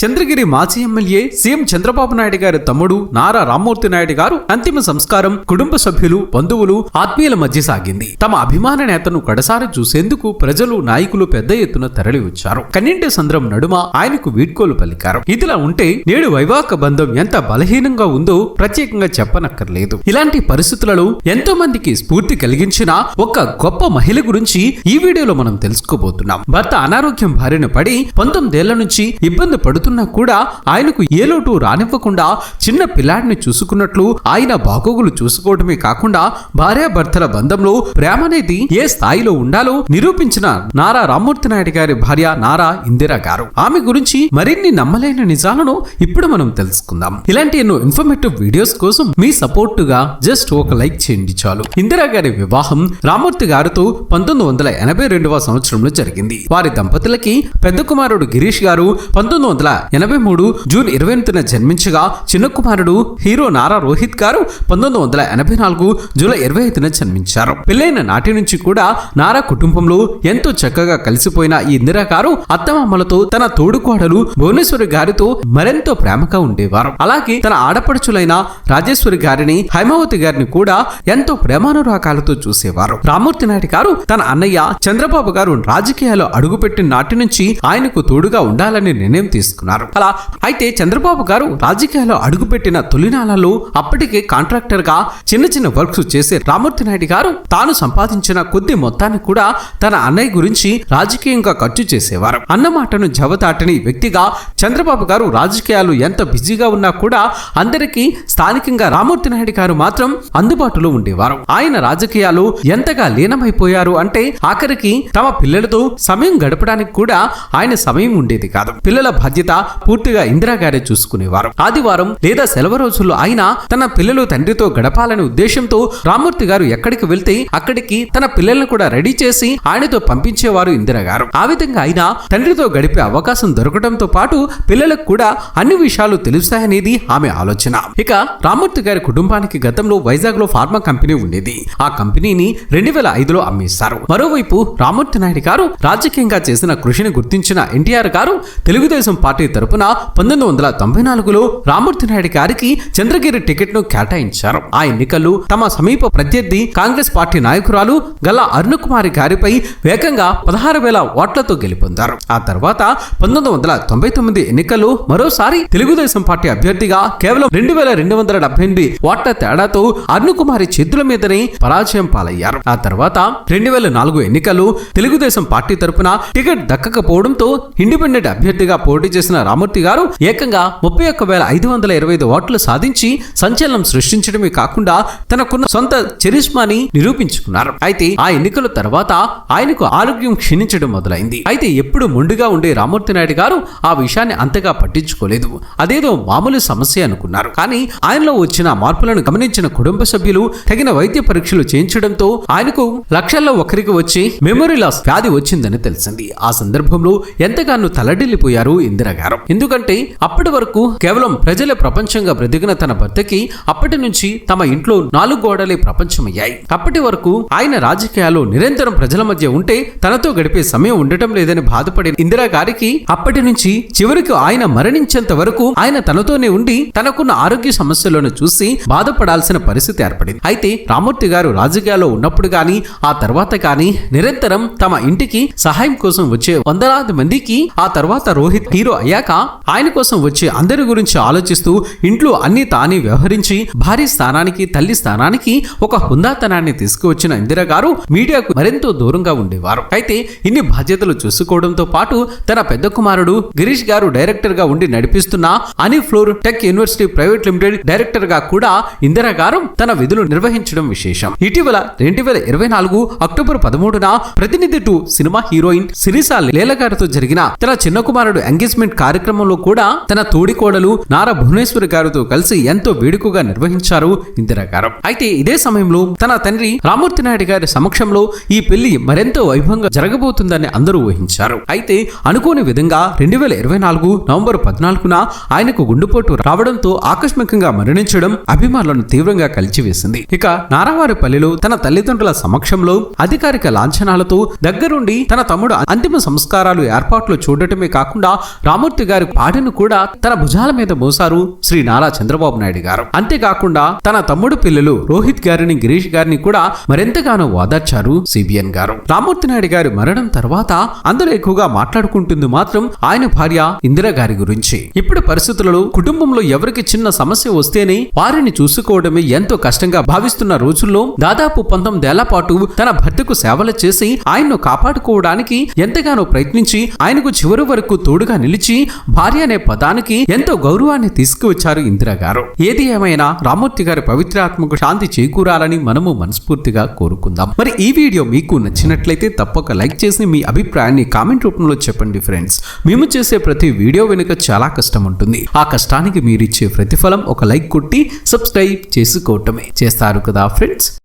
చంద్రగిరి మాజీ MLA CM Chandrababu Naidu గారి తమ్ముడు నారా రామ్మూర్తి నాయుడు గారు అంతిమ సంస్కారం కుటుంబ సభ్యులు బంధువులు ఆత్మీయుల మధ్య సాగింది. తమ అభిమాన నేతను కడసారి చూసేందుకు ప్రజలు నాయకులు పెద్ద ఎత్తున తరలి వచ్చారు కన్నింటి సంద్రం నడుమ ఆయనకు వీడ్కోలు పలికారు. ఇదిలా ఉంటే నేడు వైవాహిక బంధం ఎంత బలహీనంగా ఉందో ప్రత్యేకంగా చెప్పనక్కర్లేదు. ఇలాంటి పరిస్థితులలో ఎంతో మందికి స్ఫూర్తి కలిగించిన ఒక గొప్ప మహిళ గురించి ఈ వీడియోలో మనం తెలుసుకోబోతున్నాం. భర్త అనారోగ్యం బారిన పడి పంతొమ్మిదేళ్ళ నుంచి ఇబ్బంది వెళుతున్నా కూడా ఆయనకు ఏ లోటు రానివ్వకుండా చిన్న పిల్లాడిని చూసుకున్నట్లు ఆయన బాగోగులు చూసుకోవడమే కాకుండా భార్యాభర్తల బంధంలో ప్రేమ అనేది ఏ స్థాయిలో ఉండాలో నిరూపించిన నారా రామ్మూర్తి నాయుడు గారి భార్య నారా ఇందిరా గారు. ఆమె గురించి మరిన్ని నమ్మలేని నిజాలను ఇప్పుడు మనం తెలుసుకుందాం. ఇలాంటి ఎన్నో ఇన్ఫర్మేటివ్ వీడియోస్ కోసం మీ సపోర్ట్గా జస్ట్ ఒక లైక్ చేయండి చాలు. ఇందిరా గారి వివాహం రామూర్తి గారితో పంతొమ్మిది వందల ఎనభై రెండవ సంవత్సరంలో జరిగింది. వారి దంపతులకి పెద్ద కుమారుడు గిరీష్ గారు పంతొమ్మిది వందల ఎనభై మూడు జూన్ ఇరవై ఎనిమిదిన జన్మించగా చిన్న కుమారుడు హీరో నారా రోహిత్ గారు పంతొమ్మిది వందల ఎనభై నాలుగు జూలై ఇరవై ఐదున జన్మించారు. పెళ్ళైన నాటి నుంచి కూడా నారా కుటుంబంలో ఎంతో చక్కగా కలిసిపోయిన ఈ ఇందిరా గారు అత్తమామలతో తన తోడుకోడలు భువనేశ్వరి గారితో మరెంతో ప్రేమగా ఉండేవారు. అలాగే తన ఆడపడుచులైన రాజేశ్వరి గారిని హైమావతి గారిని కూడా ఎంతో ప్రేమానురాగాలతో చూసేవారు. రామూర్తి నాయుడు గారు తన అన్నయ్య చంద్రబాబు గారు రాజకీయాల్లో అడుగుపెట్టిన నాటి నుంచి ఆయనకు తోడుగా ఉండాలని నిర్ణయం తీసుకున్నారు. అలా అయితే చంద్రబాబు గారు రాజకీయాల్లో అడుగుపెట్టిన తొలినాలలో అప్పటికే కాంట్రాక్టర్గా చిన్న చిన్న వర్క్స్ చేసే రామూర్తి నాయుడు గారు తాను సంపాదించిన కొద్ది మొత్తాన్ని కూడా తన అన్నయ్య గురించి రాజకీయంగా ఖర్చు చేసేవారు. అన్న మాటను జవదాటని వ్యక్తిగా చంద్రబాబు గారు రాజకీయాలు ఎంత బిజీగా ఉన్నా కూడా అందరికీ స్థానికంగా రామూర్తి నాయుడు గారు మాత్రం అందుబాటులో ఉండేవారు. ఆయన రాజకీయాలు ఎంతగా లీనమైపోయారు అంటే ఆఖరికి తమ పిల్లలతో సమయం గడపడానికి కూడా ఆయన సమయం ఉండేది కాదు. పిల్లల బాధ్యత పూర్తిగా ఇందిరాగారే చూసుకునేవారు. ఆదివారం లేదా సెలవు రోజుల్లో ఆయన తన పిల్లలు తండ్రితో గడపాలనే ఉద్దేశంతో రామూర్తి గారు ఎక్కడికి వెళ్తే అక్కడికి తన పిల్లలను కూడా రెడీ చేసి ఆయనతో పంపించేవారు ఇందిరా గారు ఆ విధంగా ఆయన తండ్రితో గడిపే అవకాశం దొరకడంతో పాటు పిల్లలకు కూడా అన్ని విషయాలు తెలుస్తాయనేది ఆమె ఆలోచన. ఇక రామూర్తి గారి కుటుంబానికి గతంలో వైజాగ్లో ఫార్మా కంపెనీ ఉండేది. ఆ కంపెనీని రెండు వేల ఐదులో అమ్మేశారు. మరోవైపు రామూర్తి నాయుడు గారు రాజకీయంగా చేసిన కృషిని గుర్తించిన ఎన్టీఆర్ గారు తెలుగుదేశం పార్టీ తరపున పంతొమ్మిది వందల తొంభై నాలుగులో రామూర్తి నాయుడు గారికి చంద్రగిరి టికెట్ను కేటాయించారు. ఆ ఎన్నికలు తమ సమీప ప్రత్యర్థి కాంగ్రెస్ పార్టీ నాయకురాలు గల్లా అరుణకుమారి గారిపై వేగంగా పదహారు వేల ఓట్లతో గెలుపొందారు. ఆ తర్వాత పంతొమ్మిది వందల తొంభై తొమ్మిది ఎన్నికల్లో మరోసారి తెలుగుదేశం పార్టీ అభ్యర్థిగా కేవలం రెండు వేల రెండు వందల డెబ్బై ఎనిమిది ఓట్ల తేడాతో అరుణకుమారి చేతుల మీదనే పరాజయం పాలయ్యారు. ఆ తర్వాత రెండు వేల నాలుగు ఎన్నికలు తెలుగుదేశం పార్టీ తరపున టికెట్ దక్కకపోవడంతో ఇండిపెండెంట్ అభ్యర్థిగా పోటీ చేసిన రామూర్తి గారు ఏకంగా ముప్పై ఒక్క వేల ఐదు వందల ఇరవై ఐదు ఓట్లు సాధించి సంచలనం సృష్టించడమే కాకుండా తనకున్న సొంత చరిష్మాని నిరూపించుకున్నారు. అయితే ఆ ఎన్నికల తర్వాత ఆయనకు ఆరోగ్యం క్షీణించడం మొదలైంది. అయితే ఎప్పుడు మొండిగా ఉండే రామూర్తి నాయుడు గారు ఆ విషయాన్ని అంతగా పట్టించుకోలేదు. అదేదో మామూలు సమస్య అనుకున్నారు. కానీ ఆయనలో వచ్చిన మార్పులను గమనించిన కుటుంబ సభ్యులు తగిన వైద్య పరీక్షలు చేయించడంతో ఆయనకు లక్షల్లో ఒకరికి వచ్చి మెమొరీ లాస్ వ్యాధి వచ్చిందని తెలిసింది. ఆ సందర్భంలో ఎంతగానో తలడిల్లిపోయారు ఇందిరా గారు ఎందుకంటే అప్పటి వరకు కేవలం ప్రజల ప్రపంచంగా బ్రతికిన తన భర్తకి అప్పటి నుంచి తమ ఇంట్లో నాలుగు గోడలే ప్రపంచమయ్యాయి. అప్పటి వరకు ఆయన రాజకీయాల్లో నిరంతరం ప్రజల మధ్య ఉంటే తనతో గడిపే సమయం ఉండటం లేదని బాధపడిన ఇందిరా గారికి అప్పటి నుంచి చివరికి ఆయన మరణించేంత వరకు ఆయన తనతోనే ఉండి తనకున్న ఆరోగ్య సమస్యలను చూసి బాధపడాల్సిన పరిస్థితి ఏర్పడింది. అయితే రామూర్తి గారు రాజకీయాల్లో ఉన్నప్పుడు గాని ఆ తర్వాత కానీ నిరంతరం తమ ఇంటికి సహాయం కోసం వచ్చే వందలాది మందికి ఆ తర్వాత రోహిత్ హీరో అయ్యాక ఆయన కోసం వచ్చే అందరి గురించి ఆలోచిస్తూ ఇంట్లో అన్ని తానే వ్యవహరించి భార్య స్థానానికి తల్లి స్థానానికి ఒక హుందాతనాన్ని తీసుకువచ్చిన ఇందిరా గారు మీడియాకు మరెంతో దూరంగా ఉండేవారు. అయితే ఇన్ని బాధ్యతలు చూసుకోవడంతో పాటు తన పెద్ద కుమారుడు గిరీష్ గారు డైరెక్టర్గా ఉండి నడిపిస్తున్న అని floor tech university private limited డైరెక్టర్గా కూడా ఇందిరా గారు తన విధులు నిర్వహించడం విశేషం. ఇటీవల రెండు వేల ఇరవై నాలుగు అక్టోబర్ పదమూడున Pratinidhi two cinema heroine Sreeleela గారితో జరిగిన తన చిన్న కుమారుడు ఎంగేజ్మెంట్ కార్యక్రమంలో కూడా తన తోడికోడలు నారా భువనేశ్వరి గారితో కలిసి ఎంతో వేడుకగా నిర్వహించారు ఇందిరా గారు. అయితే ఇదే సమయంలో తన తండ్రి రామూర్తి నాయుడు గారి సమక్షంలో ఈ పెళ్ళి మరెంతో వైభవంగా జరగబోతుందని అందరూ ఊహించారు. అయితే అనుకోని విధంగా రెండు వేల ఇరవై నాలుగు నవంబర్ పద్నాలుగున ఆయనకు గుండెపోటు రావడంతో ఆకస్మికంగా మరణించడం అభిమానులను తీవ్రంగా కలిచివేసింది. ఇక నారావారిపల్లిలో తన తల్లిదండ్రుల సమక్షంలో అధికారిక లాంఛనాలతో దగ్గరుండి తన తమ్ముడు అంతిమ సంస్కారాలు ఏర్పాట్లు చూడటమే కాకుండా రామ రామూర్తి గారి పాటను కూడా తన భుజాల మీద మోసారు శ్రీ నారా చంద్రబాబు నాయుడు గారు. అంతేకాకుండా తన తమ్ముడు పిల్లలు రోహిత్ గారిని గిరీష్ గారిని కూడా మరెంతగానో ఓదార్చారు సిబిఎన్ గారు. రామూర్తి నాయుడు గారి మరణం తర్వాత అందరూ ఎక్కువగా మాట్లాడుకుంటుంది మాత్రం ఆయన భార్య ఇందిరా గారి గురించి. ఇప్పుడు పరిస్థితులలో కుటుంబంలో ఎవరికి చిన్న సమస్య వస్తేనే వారిని చూసుకోవడమే ఎంతో కష్టంగా భావిస్తున్న రోజుల్లో దాదాపు పంతొమ్మిదేళ్ళ పాటు తన భర్తకు సేవలు చేసి ఆయన్ను కాపాడుకోవడానికి ఎంతగానో ప్రయత్నించి ఆయనకు చివరి వరకు తోడుగా నిలిచి భార్య అనే పదానికి ఎంతో గౌరవాన్ని తీసుకువచ్చారు ఇందిరా గారు ఏది ఏమైనా రామూర్తి గారి పవిత్రాత్మకు శాంతి చేకూరాలని మనము మనస్ఫూర్తిగా కోరుకుందాం. మరి ఈ వీడియో మీకు నచ్చినట్లయితే తప్పక లైక్ చేసి మీ అభిప్రాయాన్ని కామెంట్ రూపంలో చెప్పండి ఫ్రెండ్స్. మేము చేసే ప్రతి వీడియో వెనుక చాలా కష్టం ఉంటుంది. ఆ కష్టానికి మీరిచ్చే ప్రతిఫలం ఒక లైక్ కొట్టి సబ్స్క్రైబ్ చేసుకోవటమే. చేస్తారు కదా ఫ్రెండ్స్?